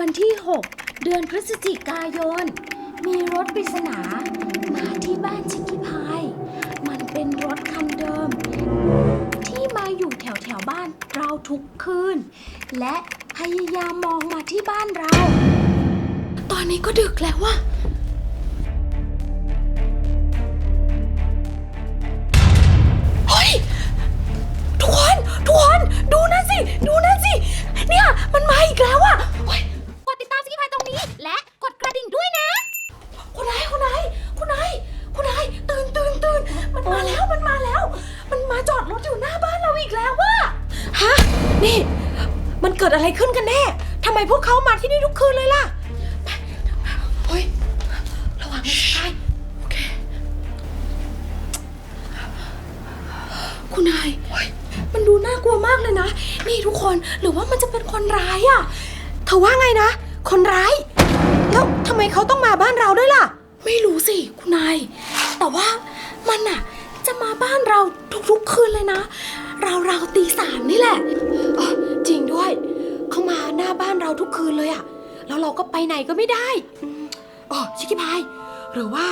วันที่ 6 เดือนพฤศจิกายน มีรถปริศนา มาที่บ้านชิคกี้พาย มันเป็นรถคันเดิม ที่มาอยู่แถวแถวบ้านเราทุกคืน และพยายามมองมาที่บ้านเรา ตอนนี้ก็ดึกแล้วว่ะำไมพวกเขามาที่นี่ทุกคืนเลยล่ะเฮ้ยระวังนะชายโอเค คุณนาย มันดูน่ากลัวมากเลยนะ นี่ทุกคนหรือว่ามันจะเป็นคนร้ายอะเธอว่าไงนะ คนร้าย แล้วทำไมเขาต้องมาบ้านเราด้วยล่ะ ไม่รู้สิ คุณนาย แต่ว่ามันอะจะมาบ้านเราทุกๆคืนเลยนะ เราเราวๆตีสามนี่แหละ หน้าบ้านเราทุกคืนเลยอะแล้วเราก็ไปไหนก็ไม่ได้อืมอ๋อชิคกี้พาย หรือว่า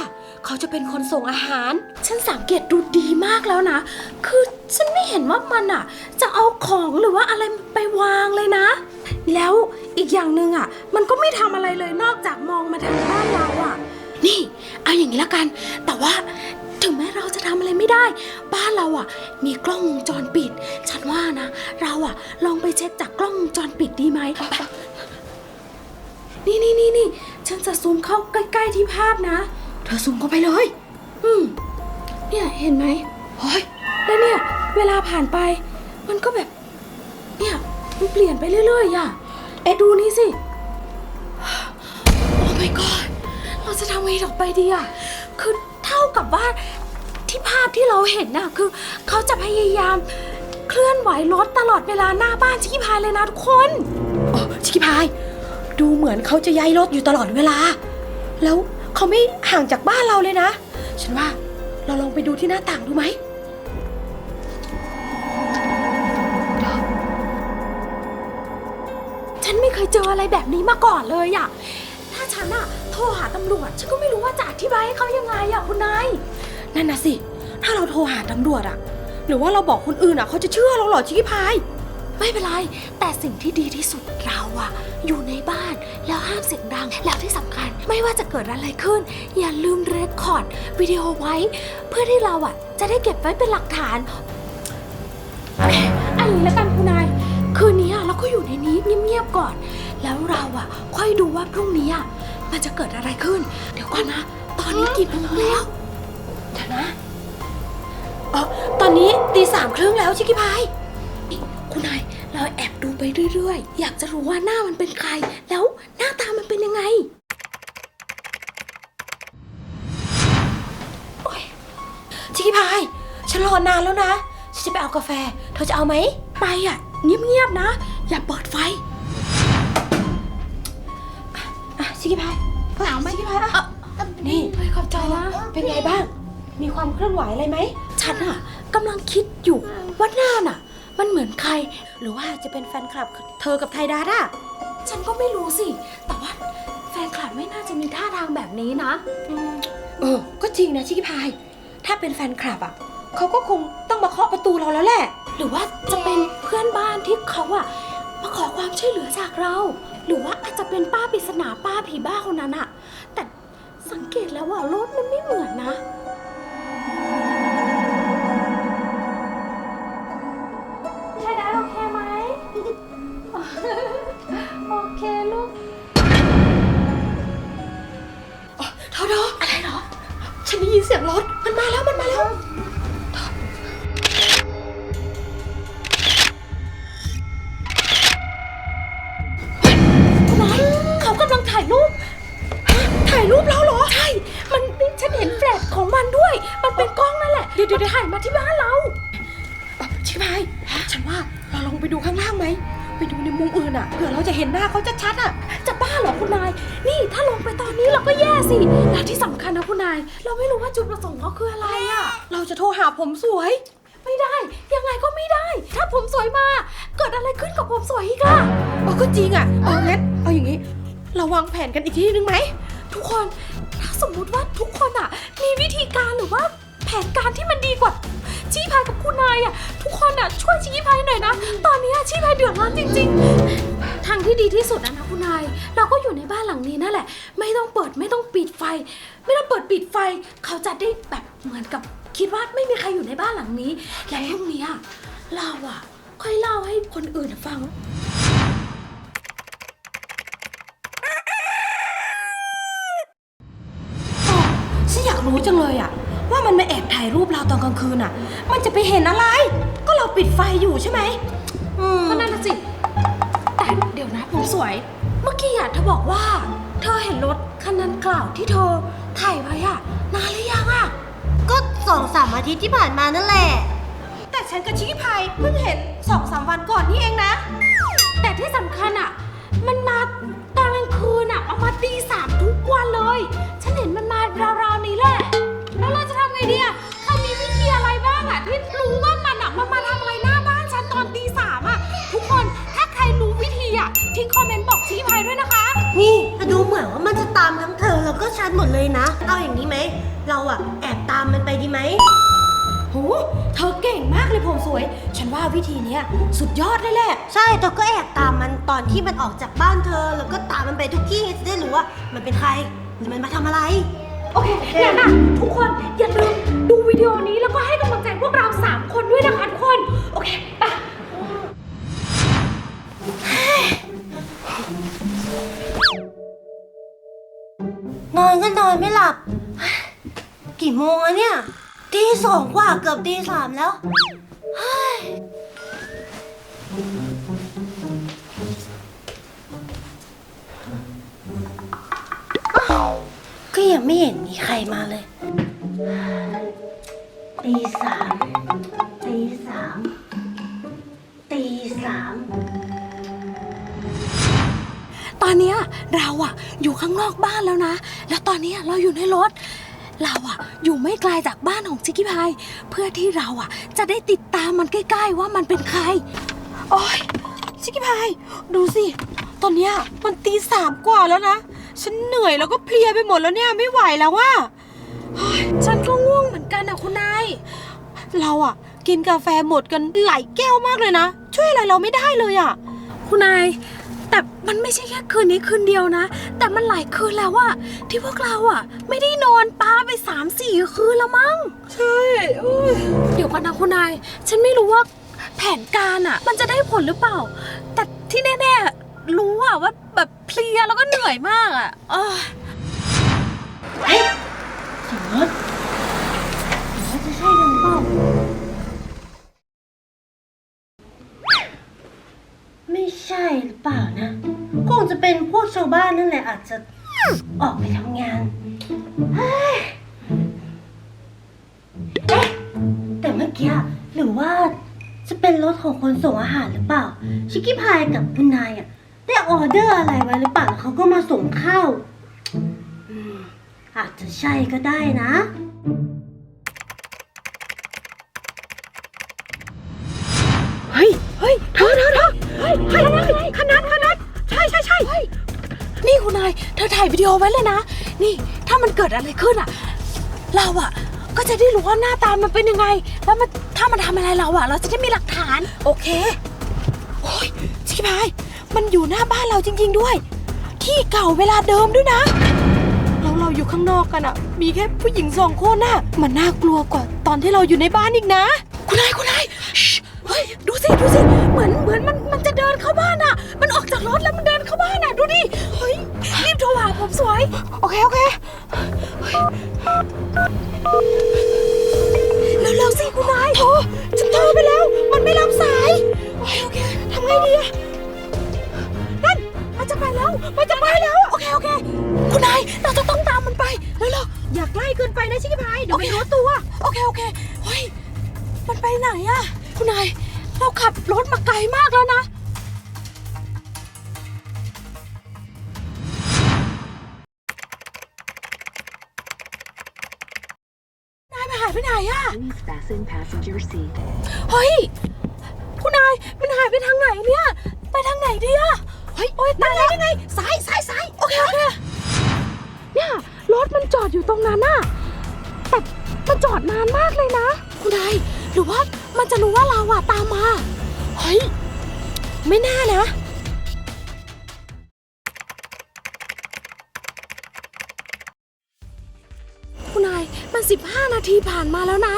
เขาจะเป็นคนส่งอาหาร ฉันสังเกตดูดีมากแล้วนะ คือฉันไม่เห็นว่ามันอะ จะเอาของหรือว่าอะไรไปวางเลยนะ แล้วอีกอย่างหนึ่งอะ มันก็ไม่ทำอะไรเลยนอกจากมองมาทางบ้านเราอะ นี่ เอาอย่างนี้ละกัน แต่ว่า ถึงแม้เราจะทำอะไรไม่ได้ บ้านเราอะ มีกล้องวงจรปิด ฉันว่านะ เราอะ ลองไปเช็คจากกล้องวงจรปิดดีไหมไปนี่นี่นี่นี่ฉันจะซูมเข้าใกล้ ๆที่ภาพนะ เธอซูมเข้าไปเลย อืม เนี่ยเห็นไหมเฮ้ยแล้วเนี่ย เวลาผ่านไป มันก็แบบ เนี่ยมันเปลี่ยนไปเรื่อยๆอะเอ็ดดูนี่สิ โอ้ my god เราจะทำไงต่อไปดีอะ คือเท่ากับว่าที่ภาพที่เราเห็นน่ะคือเขาจะพยายามเคลื่อนไหวรถตลอดเวลาหน้าบ้านชิคกี้พายเลยนะทุกคนอ๋อชิคกี้พาย ดูเหมือนเขาจะย้ายรถอยู่ตลอดเวลา แล้วเขาไม่ห่างจากบ้านเราเลยนะ ฉันว่าเราลองไปดูที่หน้าต่างดูไหมฉันไม่เคยเจออะไรแบบนี้มาก่อนเลยอะถ้า ฉันอะโทรหาตำรวจ ฉันก็ไม่รู้ว่าจะอธิบายให้เขายังไงอะคุณนาย นั่นนะสิ ถ้าเราโทรหาตำรวจอะหรือว่าเราบอกคนอื่นอะเขาจะเชื่อเราเหรอชิคกี้พาย ไม่เป็นไร แต่สิ่งที่ดีที่สุดเราอะอยู่ในบ้านแล้วห้ามเสียงดัง แล้วที่สำคัญไม่ว่าจะเกิดอะไรขึ้น อย่าลืมเรคคอร์ดวิดีโอไว้ เพื่อที่เราอะจะได้เก็บไว้เป็นหลักฐานอันนี้แล้วกันคุณนาย คืนนี้อะเราก็อยู่ในนี้เงียบๆก่อน แล้วเราอะค่อยดูว่าพรุ่งนี้อะ มันจะเกิดอะไรขึ้น เดี๋ยวก่อนนะ ตอนนี้กี่โมงแล้วเดี๋ยวนะอ๋อตอนนี้ตีสามครึ่งแล้วชิคกี้พายคุณนายเราแอบดูไปเรื่อยๆ อยากจะรู้ว่าหน้ามันเป็นใคร แล้วหน้าตามันเป็นยังไงชิคกี้พายฉันรอนานแล้วนะ ฉันจะไปเอากาแฟ เธอจะเอาไหม ไปอะ เงียบๆนะ อย่าเปิดไฟ กี้พายหนาวไหมชิคกี้พายอะนี่เฮ้ยขอบใจนะเป็นไงบ้าง มีความเคลื่อนไหวอะไรไหม ฉันอะกำลังคิดอยู่ว่าหน้าน่ะ มันเหมือนใคร หรือว่าจะเป็นแฟนคลับเธอกับไทยดัตอะฉันก็ไม่รู้สิ แต่ว่าแฟนคลับไม่น่าจะมีท่าทางแบบนี้นะเออ ก็จริงนะชิคกี้พาย ถ้าเป็นแฟนคลับอะเขาก็คงต้องมาเคาะประตูเราแล้วแหละ หรือว่าจะเป็นเพื่อนบ้านที่เขาอะมาขอความช่วยเหลือจากเรา หรือว่าอาจจะเป็นป้าปริศนาป้าผีบ้าคนนั้นอะแต่สังเกตแล้วว่า รถมันไม่เหมือนนะ รู้ว่าจุดประสงค์เขาคืออะไรอะเราจะโทรหาผมสวย ไม่ได้ ยังไงก็ไม่ได้ ถ้าผมสวยมา เกิดอะไรขึ้นกับผมสวยอีกล่ะเออก็จริงอะเอางั้นเอาอย่างงี้ เราวางแผนกันอีกทีนึงไหมทุกคนถ้าสมมุติว่าทุกคนอะมีวิธีการหรือว่าแผนการที่มันดีกว่าชี้พายกับคุณนายอะทุกคนอะช่วยชี้พายหน่อยนะ ตอนนี้อะชี้พายเดือดร้อนจริง ๆ ทางที่ดีที่สุดอะนะคุณ นาย เราก็อยู่ในบ้านหลังนี้นั่นแหละ ไม่ต้องเปิดไม่ต้องปิดไฟ ไม่ต้องเปิดปิดไฟ เขาจะได้แบบเหมือนกับคิดว่าไม่มีใครอยู่ในบ้านหลังนี้ แล้วพรุ่งนี้อะเราอะค่อยเล่าให้คนอื่นฟัง ฉันอยากรู้จังเลยอะว่ามันมาแอบถ่ายรูปเราตอนกลางคืนอะมันจะไปเห็นอะไร ก็เราปิดไฟอยู่ใช่ไหมอืม ก็นั่นน่ะสิ แต่เดี๋ยวนะผมสวยเมื่อกี้อะเธอบอกว่า เธอเห็นรถคันนั้นกล่าวที่เธอถ่ายไว้อะนานหรือยังอะก็สองสามอาทิตย์ที่ผ่านมานั่นแหละ แต่ฉันกับชิคกี้พายเพิ่งเห็นสองสามวันก่อนนี่เองนะ แต่ที่สำคัญอะมันมาตอนกลางคืนอะเอามาตี เอาอย่างนี้ไหม เราอะแอบตามมันไปดีไหมโหเธอเก่งมากเลยผมสวย ฉันว่าวิธีเนี้ยสุดยอดเลยแหละ ใช่เธอก็แอบตามมันตอนที่มันออกจากบ้านเธอ แล้วก็ตามมันไปทุกที่จะได้รู้ว่ามันเป็นใครหรือมันมาทำอะไร โอเคงั้นนะทุกคนอย่าลืมดูวิดีโอนี้แล้วก็ให้กำลังใจพวกเรา 3 คนด้วยนะคะทุกคน โอเค นอนก็นอนไม่หลับ กี่โมงอะเนี่ยตีสองกว่าเกือบตีสามแล้วเฮ้ยอ้าวก็ยังไม่เห็นมีใครมาเลยตีสามตีสามตีสาม อนเนี้ยเราอะอยู่ข้างนอกบ้านแล้วนะ แล้วตอนเนี้ยเราอยู่ในรถ เราอะอยู่ไม่ไกลจากบ้านของชิคกี้พายเพื่อที่เราอะจะได้ติดตามมันใกล้ ๆ ว่ามันเป็นใคร โอ้ยชิคกี้พายดูสิ ตอนเนี้ยมันตีสามกว่าแล้วนะ ฉันเหนื่อยแล้วก็เพลียไปหมดแล้วเนี่ยไม่ไหวแล้วว่าฉันก็ง่วงเหมือนกันนะคุณนาย เราอะกินกาแฟหมดกันหลายแก้วมากเลยนะ ช่วยอะไรเราไม่ได้เลยอะคุณนาย มันไม่ใช่แค่คืนนี้คืนเดียวนะ แต่มันหลายคืนแล้วอะที่พวกเราอะไม่ได้นอนปาไปสามสี่คืนแล้วมั้งใช่อุ้ยเดี๋ยวก่อนนะคุณนาย ฉันไม่รู้ว่าแผนการอะมันจะได้ผลหรือเปล่า แต่ที่แน่ๆรู้อะว่าแบบเพลียแล้วก็เหนื่อยมากอะเอ้ยเฮ้ยเสียงรถหรือว่าจะใช่กันหรือเปล่า ชาวบ้านนั่นแหละอาจจะออกไปทำงานเฮ้ยเอ๊ะแต่เมื่อกี้หรือว่าจะเป็นรถของคนส่งอาหารหรือเปล่า ชิคกี้พายกับคุณนายอะได้ออเดอร์อะไรไว้หรือเปล่าแล้วเขาก็มาส่งข้าวอืมอาจจะใช่ก็ได้นะ เฮ้ย เฮ้ยเธอเธอเธอเฮ้ยเฮ้ย นี่คุณนายเธอถ่ายวิดีโอไว้เลยนะ นี่ถ้ามันเกิดอะไรขึ้นอะเราอะก็จะได้รู้ว่าหน้าตามันเป็นยังไง แล้วมันถ้ามันทำอะไรเราอะเราจะได้มีหลักฐาน โอเค โอ้ยชิคกี้พาย มันอยู่หน้าบ้านเราจริง ๆด้วย ที่เก่าเวลาเดิมด้วยนะแล้วเราอยู่ข้างนอกกันอะมีแค่ผู้หญิงสองคนน่ะ มันน่ากลัวกว่าตอนที่เราอยู่ในบ้านอีกนะ คุณนายคุณนายชิเฮ้ยดูสิดูสิเหมือนเหมือนมันมันจะเดินเข้าบ้านอะมันออกจากรถแล้วมันเดินเข้าบ้านอะดูดิ โทรหาผมสวย โอเค โอเคเร็วๆสิคุณนายโทรฉันโทรไปแล้ว มันไม่รับสาย โอเค โอเคทำไงดีอะนั่น มันจะไปแล้ว มันจะไปแล้ว โอเค โอเค คุณนาย เราจะต้องตามมันไปเร็วอย่าใกล้เกินไปนะชิคกี้พายๆเดี๋ยวไม่รู้ตัว โอเค โอเคเฮ้ย มันไปไหนอะคุณนาย เราขับรถมาไกลมากแล้วนะายไปหายไปไหนอะ Please fasten passenger seat. เฮ้ย คุณนาย มันหายไปทางไหนเนี่ย ไปทางไหนดีอะเฮ้ย โอ๊ยนั่นไงนั่นไงซ้ายซ้ายซ้ายโอเคโอเคเนี่ยรถมันจอดอยู่ตรงนั้นน่ะแต่มันจอดนานมากเลยนะ คุณนาย หรือว่ามันจะรู้ว่าเราอะตามมา เฮ้ย ไม่น่านะ 15 นาทีผ่านมาแล้วนะ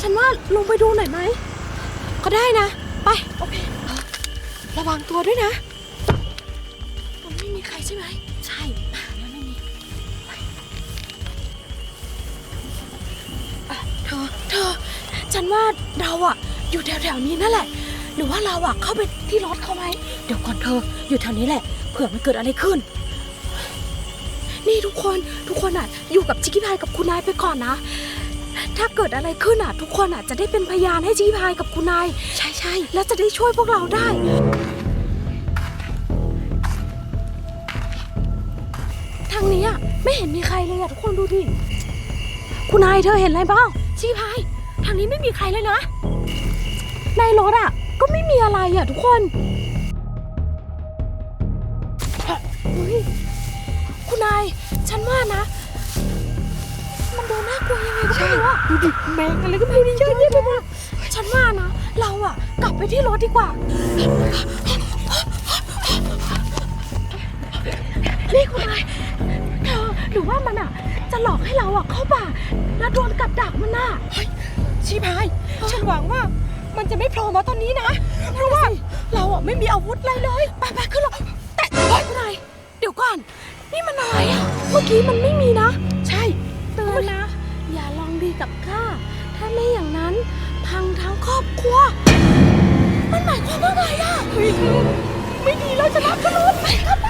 ฉันว่าลงไปดูหน่อยไหม ก็ได้นะ ไป โอเค ระวังตัวด้วยนะ มันไม่มีใครใช่ไหม ใช่ไม่มีเธอ เธอ ฉันว่าเราอะอยู่แถวๆนี้นั่นแหละ หรือว่าเราอะเข้าไปที่รถเขาไหม เดี๋ยวก่อนเธอ อยู่แถวนี้แหละ เผื่อมันเกิดอะไรขึ้น นี่ทุกคนทุกคนอะอยู่กับชิคกี้พายกับคุณนายไปก่อนนะ ถ้าเกิดอะไรขึ้นอะทุกคนอะจะได้เป็นพยานให้ชิคกี้พายกับคุณนายใช่ใช่แล้วจะได้ช่วยพวกเราได้ ทางนี้อะไม่เห็นมีใครเลยอะทุกคนดูดิคุณนายเธอเห็นอะไรบ้างชิคกี้พายทางนี้ไม่มีใครเลยนะในรถอะก็ไม่มีอะไรอะทุกคนเฮ้ยคุณนาย ฉันว่านะ มันดูน่ากลัวยังไงก็ไม่รู้อะดูดิแมงอะไรก็ไม่รู้เยอะแยะไปหมดฉันว่านะ เราอะกลับไปที่รถดีกว่า นี่คุณนายเธอหรือว่ามันอะจะหลอกให้เราอะเข้าป่าแล้วโดนกับดักมันน่ะชีพาย ฉันหวังว่ามันจะไม่โผล่มาตอนนี้นะ เพราะว่าเราอะไม่มีอาวุธอะไรเลย ไปไปขึ้นรถแต่เฮ้ยคุณนายเดี๋ยวก่อน นี่มันอะไรอะ เมื่อกี้มันไม่มีนะ ใช่ เตือนนะ อย่าลองดีกับข้า ถ้าไม่อย่างนั้น พังทั้งครอบครัว มันหมายความว่าไงอะเฮ้ยเธอไม่ดีแล้วจะรับขนมไปครับไป